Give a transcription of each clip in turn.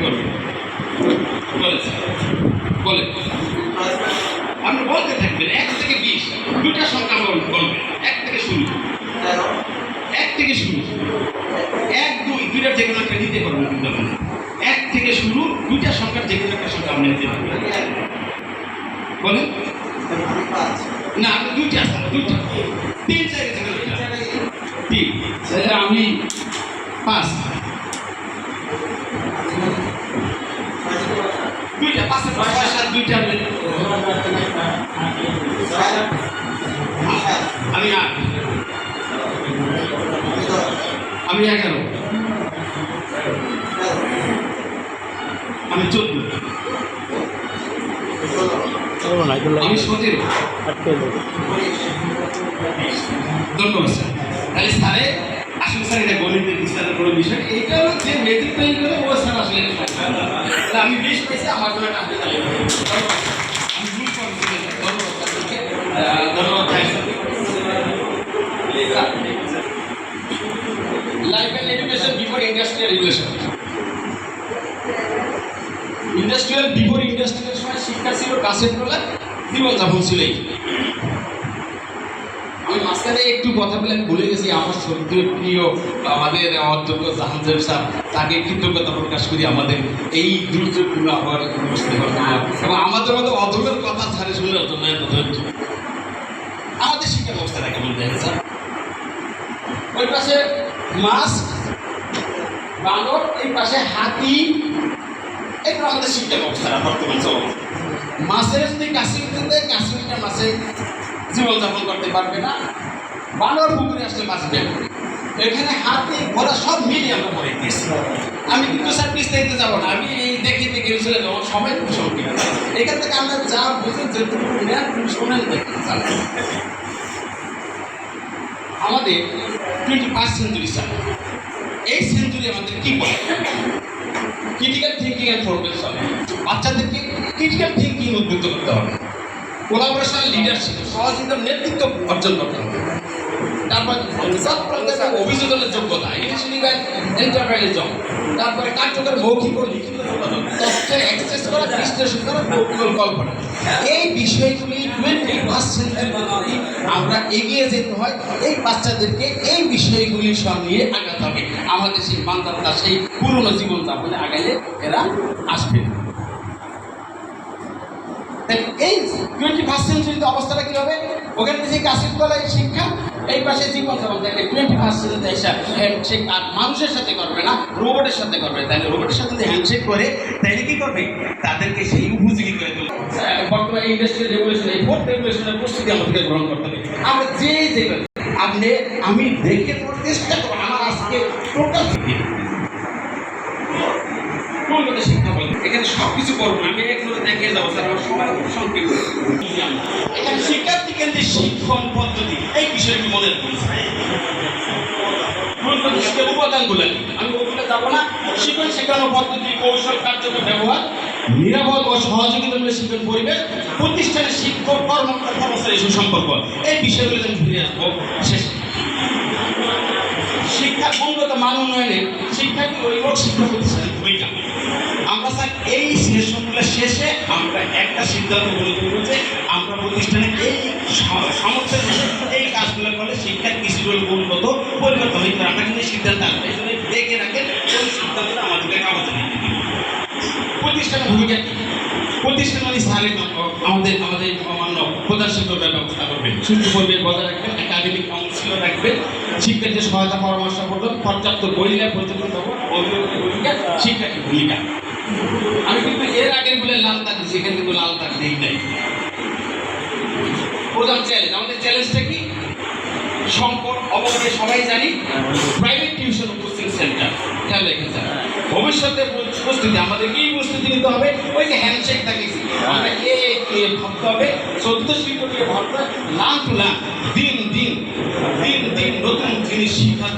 করবেন বলেন বলেন আপনি বলতে থাকবেন এক থেকে বিশ দুটা সংখ্যা বল- বলবেন এক থেকে শুরু। এক থেকে শুরু। এক দুই দুইটার যে কোনো একটা নিতে পারবেন কিন্তু আপনি এক থেকে শুরু দুইটা সংখ্যার যে কোনো একটা সংখ্যা আপনি নিতে পারবেন। বলেন। না দুইটা দুইটা। তিন চার দুইটা তিন। আমি পাঁচ দুইটা পাঁচ আপনি আমি আমি এগারো। আমি চোদ্দ। আমি সতেরো। ধন্যবাদ, স্যার। তাহলে স্যারে আসলে স্যার, এটা গণিতের বিস্তারের কোনো বিষয়। এইটা হলো যে মেট্রিক তৈরি করে ও স্যার আসলে এটা সমস্যা। তাহলে আমি বিশ পেয়েছি আমার ভুল করছি ধন্যবাদ life and education before industrial revolution industrial before industrial সময় শিক্ষা ছিল, কাছের তোলা জীবনযাপন ছিল এই। আমি মাঝখানে একটু কথা বলে আমি ভুলে গেছি, আমার সত্যিই প্রিয় আমাদের অধ্যক্ষ জাহানজেব স্যার, তাকে কৃতজ্ঞতা প্রকাশ করি আমাদের এই দুর্যোগগুলো আবার বুঝতে পারতাম এবং আমাদের মতো অধমের কথা ছাড়ে শোনার জন্য এত আমাদের শিক্ষা ব্যবস্থাটা কেমন দেখে স্যার? ওই পাশে মাছ বানর, এই পাশে হাতি, এগুলো আমাদের শিক্ষা ব্যবস্থাটা বর্তমান চলছে মাছের যদি কাশ্মীরিতে কাশ্মীরটা মাছে জীবনযাপন করতে পারবে না। বানর পুকুরে আসলে বাঁচবে এখানে হাতে, ঘোড়া সব মিলিয়ে আমরা গেছি। আমি কিন্তু স্যার বিস্তারিত যাব না। আমি এই দেখে দেখে চলে যাব। সবাই সংক্ষিপ্ত এখান থেকে আমরা যা বুঝে, যেটুকু নেন শোনেন আমাদের টোয়েন্টি ফার্স্ট সেঞ্চুরি স্যার। এই সেঞ্চুরি আমাদের কি বলে? ক্রিটিক্যাল থিঙ্কিং এর প্রবলেম বাচ্চাদেরকে ক্রিটিক্যাল থিঙ্কিং উদ্বুদ্ধ করতে হবে। কোলাবোরেশন লিডারশিপ সহযোগিতার নেতৃত্ব অর্জন করতে হবে। তারপর যোগ্যতা করা এই বিষয়গুলি টোয়েন্টি আমরা এগিয়ে যেতে হয়, এই বাচ্চাদেরকে এই বিষয়গুলির সব নিয়ে আগাতে হবে। আমাদের সেই বান্দারটা সেই পুরনো জীবনযাপনে আগাইলে এরা আসবে না। এই টোয়েন্টি ফার্স্ট সেঞ্চুরিতে অবস্থাটা কী হবে ওখানে যে গাছের তলায় শিক্ষা, এই পাশে জীবন যাপন, দেখে টোয়েন্টি ফার্স্ট সেঞ্চুরিতে এসে হ্যান্ডশেক আর মানুষের সাথে করবে না রোবটের সাথে করবে। তাহলে রোবটের সাথে যদি হ্যান্ডশেক করে, তাহলে কি করবে? তাদেরকে সেই উপযোগী করে তুলবে। বর্তমানে ইন্ডাস্ট্রিয়াল রেগুলেশন এই ফোর্থ রেগুলেশনের প্রস্তুতি আমাদেরকে গ্রহণ করতে হবে। আমরা যে যে আপনি আমি দেখে চেষ্টা করব আমার আজকে টোটাল কিছু করব। আমি এগুলো দেখিয়ে যাব, স্যার, আমার সময় খুব সংক্ষিপ্ত এখানে শিক্ষার্থী কেন্দ্রিক শিক্ষণ পদ্ধতি, এই বিষয়টি মনে শিক্ষার উপাদানগুলো আমি ওগুলো যাব না। শিক্ষণ শেখানো পদ্ধতি, কৌশল, কার্যকর ব্যবহার, নিরাপদ ও সহযোগিতামূলক শিক্ষণ পরিবেশ প্রতিষ্ঠানের শিক্ষক কর্মকর্তা কর্মচারী সুসম্পর্ক এই বিষয়গুলো আমি ফিরে আসব শেষ। শিক্ষার গুণগত মান উন্নয়নে শিক্ষার্থী অভিভাবক শিক্ষা প্রতিষ্ঠানের ভূমিকা। এই সেশনগুলো শেষে আমরা একটা সিদ্ধান্ত গ্রহণ করব যে আমরা প্রতিষ্ঠানে এই স- সামর্থ্যের শেষে এই কাজগুলো শিক্ষার গুণগত পরিবর্তন হইতে সিদ্ধান্ত আসবে। এই দেখে রাখেন ওই সিদ্ধান্তটা আমাদেরকে প্রতিষ্ঠানের ভূমিকা কি? প্রতিষ্ঠান মানে আমাদের আমাদের ব্যবস্থা করবেন সুস্থ পরিবেশ বজায় রাখবেন, একাডেমিক কাউন্সিলর রাখবেন। শিক্ষার্থীর সহায়তা পরামর্শ করবেন পর্যাপ্ত বই দেবো অভিভাবকের ভূমিকা শিক্ষার্থীর ভূমিকা। আমি কিন্তু এর আগের বলে লাল তাক এখানে কিন্তু লাল তাক নেই নাই। প্রধান চ্যালেঞ্জ আমাদের চ্যালেঞ্জটা কি? সংকট অবস্থে সবাই জানি প্রাইভেট টিউশন কোচিং সেন্টার খেয়াল রেখে যান ভবিষ্যতে প্রস্তুতি আমাদেরকে এই প্রস্তুতি নিতে হবে? ওই যে হ্যান্ডশেক থাকে আমরা এ এ ভাবতে হবে? চোদ্দ শিক্ষককে ভাবতে লাখ লাখ, দিন দিন দিন দিন নতুন জিনিস শেখার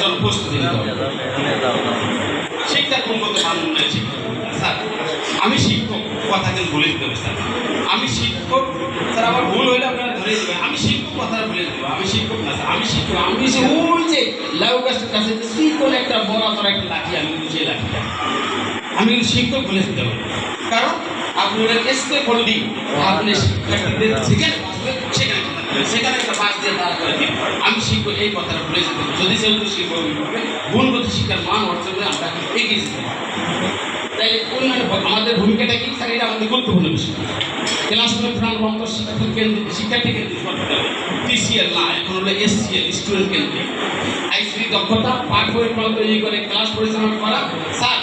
জন্য প্রস্তুতি নিতে হবে। শিক্ষার মান শিক্ষক কথা বলে দিতে হবে আমি শিক্ষক, স্যার, আমার ভুল হলে আপনারা ধরে দেবেন। আমি শিক্ষক কথাটা বলে দেবো আমি শিক্ষক না আমি শিক্ষক। আমি যে ওই যে লাউ গাছের কাছে যে শীতল একটা বড় একটা লাঠি, আমি সেই লাঠিটা আমি শিক্ষক বলে দিতে পারি কারণ আপনারা চেষ্টা করলেই আপনি শিক্ষার্থীদের সেখানে থাকবে। সেখানে একটা বাস দিয়ে দাঁড় করে আমি শিক্ষক এই কথাটা বলে যেতে। যদি সেগুলো হবে গুণগত শিক্ষার মান অর্জনে আমরা এগিয়ে যেতে পারি তাই উন্নয়ন আমাদের ভূমিকাটা কি? স্যার, এটা আমাদের গুরুত্বপূর্ণ বিষয়। ক্লাসরুমে প্রাণবন্ত শিক্ষার্থী কেন্দ্রিক শিক্ষার্থী কেন্দ্রিক টিসিএল না, এখন হলো এসসিএল স্টুডেন্ট কেন্দ্রিক আইসিটি দক্ষতা, পাঠ পরিকল্পনা তৈরি করে ক্লাস পরিচালনা করা। স্যার,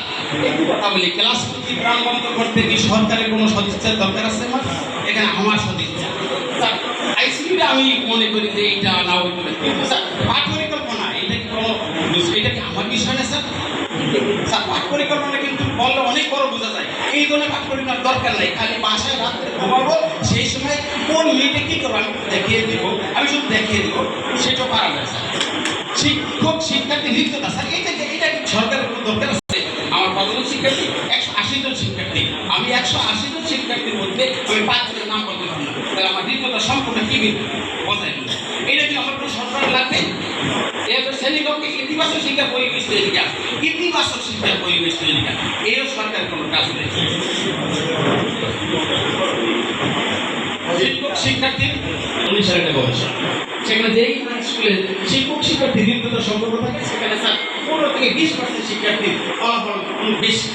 একটু কথা বলি ক্লাস প্রতি প্রাণবন্ত করতে কি সরকারের কোনো সদিচ্ছার দরকার আছে আমার? এখানে আমার সদিচ্ছা। স্যার আইসিটিটা আমি মনে করি যে এইটা না কিন্তু স্যার, পাঠ পরিকল্পনা, এটা কি কোনো এটা কি আমার বিষয় না, স্যার? স্যার, পাঠ পরিকল্পনা কিন্তু বোঝা যায় এই ধরনের পাঠ দরকার নাই। খালি বাসায় রাত্রে ঘুমাবো, সেই সময় কোন মিনিটে কী করব আমি দেখিয়ে দিব, আমি শুধু দেখিয়ে দিব সেটা পারা যায় শিক্ষক, শিক্ষার্থী নৃত্যতা স্যার এটা এটা সরকারের কোনো দরকার আছে? আমার কতজন শিক্ষার্থী? একশো আশি জন শিক্ষার্থী। আমি একশো আশি জন শিক্ষার্থীর মধ্যে আমি পাঁচজনের নাম বলতে পারলাম তাহলে আমার নৃত্যতা সম্পূর্ণ কি বজায় এটা কি আমার কোনো সরকার লাগবে? এরপর শ্রেণীকক্ষে ইতিবাচক শিক্ষা, পরিবেশ তৈরি কাজ ইতিবাচক শিক্ষার পরিবেশ তৈরি কাজ এও সরকার কোনো কাজ নেই। শিক্ষক শিক্ষার্থী উনিশের একটা গবেষণা সেখানে যেই স্কুলে শিক্ষক শিক্ষার্থী দীর্ঘত সম্পর্ক থাকে, সেখানে স্যার পনেরো থেকে বিশ পার্সেন্ট শিক্ষার্থীর ফলাফল বেশি।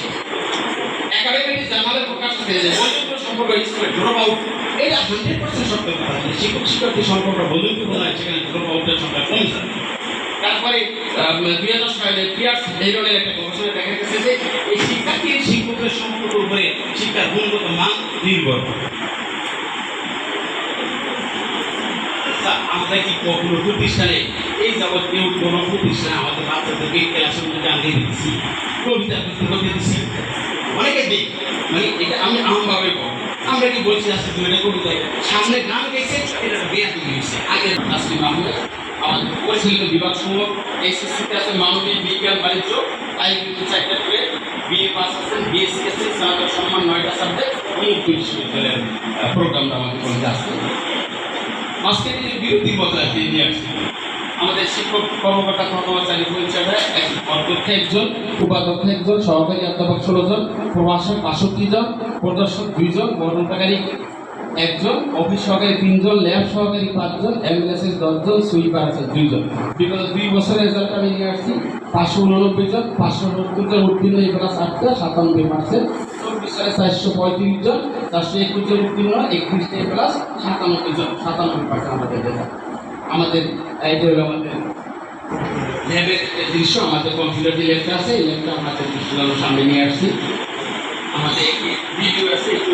একাডেমিক জার্নালে প্রকাশ হয়েছে বন্ধুত্ব সম্পর্ক স্কুলে ড্রপ আউট এটা হান্ড্রেড পার্সেন্ট সত্য কথা। শিক্ষক শিক্ষার্থী সম্পর্ক বন্ধুত্বপূর্ণ হয়, সেখানে ড্রপ আউটের সংখ্যা কমে যায়। তারপরে দুই হাজার সালে পিয়ার্স হেরনের একটা গবেষণা দেখা গেছে যে এই শিক্ষার্থী শিক্ষকের সম্পর্ক উপরে শিক্ষার গুণগত মান নির্ভর করে। আমরা কি কখনো প্রতিষ্ঠানে এই কেউ কোনো প্রতিষ্ঠানে আমাদের বাচ্চাদেরকে ক্লাসের মধ্যে গান দিয়ে দিচ্ছি কবিতা করতে দিচ্ছি অনেকে দিই মানে এটা আমি আমভাবে বলব। আমরা কি বলছি আজকে তুমি এটা কবিতা সামনে গান গেছে এটা বিয়া দিয়ে দিচ্ছে আগে নাসিম আহমেদ আমাদের পরিচালিত বিভাগ সমূহ, এসএসসিতে আছে মানবিক বিজ্ঞান, বাণিজ্য তাই কিন্তু চারটা করে বিএ পাস আছেন বিএসসি স্নাতক সম্মান নয়টা সাবজেক্ট উন্মুক্ত বিশ্ববিদ্যালয়ের প্রোগ্রামটা আমাদের মধ্যে আছে। মাঝখানে যে বিরতি বজায় নিয়ে আসছে। আমাদের শিক্ষক, কর্মকর্তা, কর্মচারী পরিচয় অধ্যক্ষ একজন, উপাধ্যক্ষ একজন, সহকারী অধ্যাপক ষোলো জন, প্রভাষক বাষট্টি জন, প্রদর্শক দুইজন বর্ণনাকারী একজন অফিস সহকারী তিনজন ল্যাব সহকারী পাঁচজন, অ্যাম্বুলেন্সের দশজন, সুইপার আছে দুইজন। বিগত দুই বছরের রেজাল্ট আমি নিয়ে আসছি, পাঁচশো উননব্বই জন, পাঁচশো সত্তর জন উত্তীর্ণ, এই ক্লাস আটটা, সাতানব্বই পার্সেন্ট চব্বিশ সালে চারশো পঁয়ত্রিশ জন, চারশো একুশ জন উত্তীর্ণ, একত্রিশ এ প্লাস সাতানব্বই জন, সাতানব্বই পার্সেন্ট আমাদের রেজাল্ট আমাদের এটা হলো আমাদের ল্যাবের দৃশ্য, আমাদের কম্পিউটার যে ল্যাবটা আছে, এই ল্যাবটা আমাদের সামনে নিয়ে আসছি। আমাদের ভিডিও আছে, একটু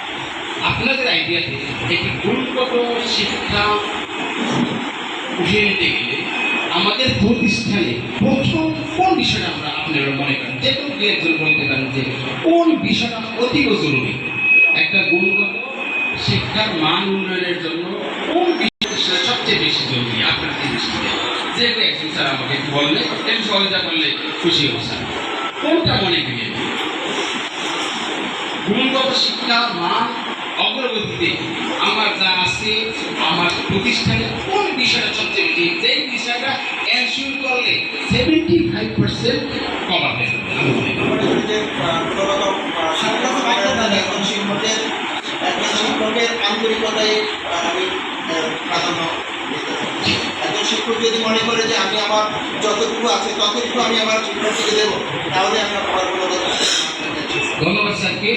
আপনাদের আইডিয়াতে একটি গুণগত শিক্ষা নিতে গেলে আমাদের প্রতিষ্ঠানে প্রথম কোন বিষয়টা আমরা আপনারা মনে করেন? যে কোনো দু একজন বলতে পারেন যে কোন বিষয়টা অতীব জরুরি? একটা গুণগত শিক্ষার মান উন্নয়নের জন্য কোন বিষয়টা সবচেয়ে বেশি জরুরি? আপনার দৃষ্টিতে যে একজন স্যার আমাকে একটু বললে, একটু সহযোগিতা করলে খুশি হব স্যার। কোনটা মনে করি গুণগত শিক্ষা মান আসছে আমার প্রতিষ্ঠানে কোন বিষয়টা সবচেয়ে বেশি যেই বিষয়টা এনশিওর করলে সেভেন্টি ফাইভ পার্সেন্ট কমাবে একজন আমি প্রাধান্য একজন শিক্ষক যদি মনে করে। যে আমি আমার যতটুকু আছে ততটুকু আমি আমার শিক্ষককে দেবো তাহলে আমি আমার ধন্যবাদ স্যারকে।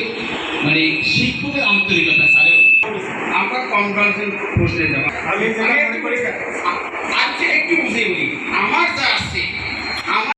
মানে শিক্ষকের আন্তরিকতা কনফারেন্সিং বসে যাব আমি আচ্ছা, একটু বুঝিয়ে বলি। আমার যা আছে